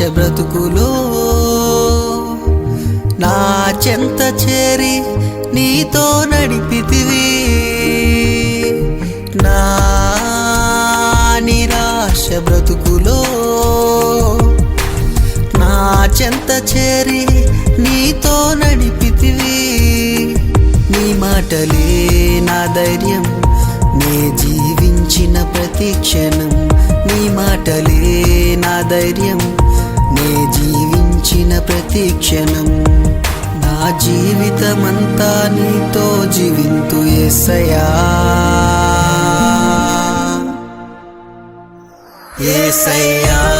బ్రతుకులో నా చెంత చేరి నీతో నడిపితివి. నా నిరాశ బ్రతుకులో నా చెంత చేరి నీతో నడిపితివి. నీ మాటలే నా ధైర్యం నే జీవించిన ప్రతి క్షణం. నీ మాటలే నా ధైర్యం నే జీవించిన ప్రతి క్షణం. నా జీవితమంతా నీతో జీవింతు ఏసయా ఏసయ్యా.